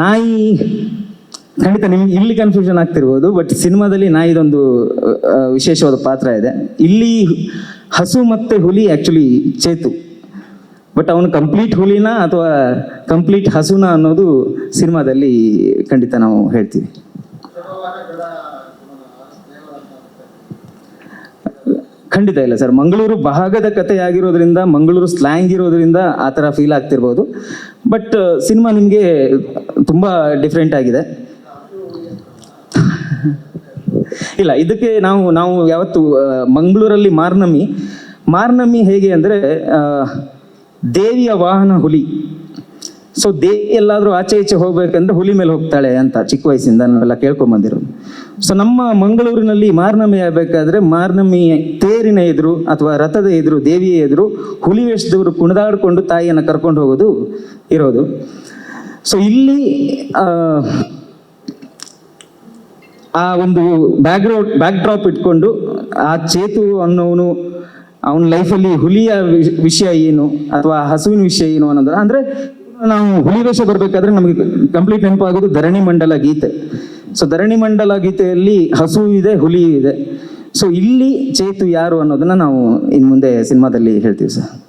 ನಾಯಿ, ಖಂಡಿತ ನಿಮ್ಗೆ ಇಲ್ಲಿ ಕನ್ಫ್ಯೂಷನ್ ಆಗ್ತಿರ್ಬೋದು ಬಟ್ ಸಿನಿಮಾದಲ್ಲಿ ನಾಯಿದೊಂದು ವಿಶೇಷವಾದ ಪಾತ್ರ ಇದೆ. ಇಲ್ಲಿ ಹಸು ಮತ್ತೆ ಹುಲಿ ಆ್ಯಕ್ಚುಲಿ ಚೇತು. ಬಟ್ ಅವನು ಕಂಪ್ಲೀಟ್ ಹುಲಿನ ಅಥವಾ ಕಂಪ್ಲೀಟ್ ಹಸುನ ಅನ್ನೋದು ಸಿನಿಮಾದಲ್ಲಿ ಖಂಡಿತ ನಾವು ಹೇಳ್ತೀವಿ. ಖಂಡಿತ ಇಲ್ಲ ಸರ್. ಮಂಗಳೂರು ಭಾಗದ ಕತೆ ಆಗಿರೋದ್ರಿಂದ ಮಂಗಳೂರು ಸ್ಲ್ಯಾಂಗ್ ಇರೋದ್ರಿಂದ ಆ ಥರ ಫೀಲ್ ಆಗ್ತಿರ್ಬೋದು. ಬಟ್ ಸಿನಿಮಾ ನಿಮಗೆ ತುಂಬ ಡಿಫ್ರೆಂಟ್ ಆಗಿದೆ. ಇಲ್ಲ, ಇದಕ್ಕೆ ನಾವು ನಾವು ಯಾವತ್ತು ಮಂಗಳೂರಲ್ಲಿ ಮಾರ್ನಮಿ. ಮಾರ್ನಮಿ ಹೇಗೆ ಅಂದರೆ ದೇವಿಯ ವಾಹನ ಹುಲಿ. ಸೊ ದೇ ಎಲ್ಲಾದರೂ ಆಚೆ ಈಚೆ ಹೋಗ್ಬೇಕಂದ್ರೆ ಹುಲಿ ಮೇಲೆ ಹೋಗ್ತಾಳೆ ಅಂತ ಚಿಕ್ಕ ವಯಸ್ಸಿಂದ ನಾವೆಲ್ಲ ಕೇಳ್ಕೊಂಬಂದಿರೋದು ಸೊ ನಮ್ಮ ಮಂಗಳೂರಿನಲ್ಲಿ ಮಾರ್ನಮಿ ಆಗಬೇಕಾದ್ರೆ ಮಾರ್ನಮಿ ತೇರಿನ ಎದುರು ಅಥವಾ ರಥದ ಎದುರು ದೇವಿಯ ಎದುರು ಹುಲಿ ವೇಷದವರು ಕುಣಿದಾಡಿಕೊಂಡು ತಾಯಿಯನ್ನು ಕರ್ಕೊಂಡು ಹೋಗೋದು ಇರೋದು. ಸೊ ಇಲ್ಲಿ ಆ, ಒಂದು ಬ್ಯಾಕ್ಗ್ರೌಂಡ್ ಬ್ಯಾಕ್ ಡ್ರಾಪ್ ಇಟ್ಕೊಂಡು ಆ ಚೇತು ಅನ್ನೋನು ಅವನ ಲೈಫಲ್ಲಿ ಹುಲಿಯ ವಿಷ- ವಿಷಯ ಏನು ಅಥವಾ ಹಸುವಿನ ವಿಷಯ ಏನು ಅನ್ನೋದು. ಅಂದ್ರೆ ನಾವು ಹುಲಿ ವೇಷ ಬರ್ಬೇಕಾದ್ರೆ ನಮಗೆ ಕಂಪ್ಲೀಟ್ ನೆನಪಾಗೋದು ಧರಣಿ ಮಂಡಲ ಗೀತೆ. ಸೊ ಧರಣಿ ಮಂಡಲ ಗೀತೆಯಲ್ಲಿ ಹಸು ಇದೆ, ಹುಲಿ ಇದೆ. ಸೊ ಇಲ್ಲಿ ಚೇತು ಯಾರು ಅನ್ನೋದನ್ನ ನಾವು ಇನ್ನು ಮುಂದೆ ಸಿನಿಮಾದಲ್ಲಿ ಹೇಳ್ತೀವಿ ಸರ್.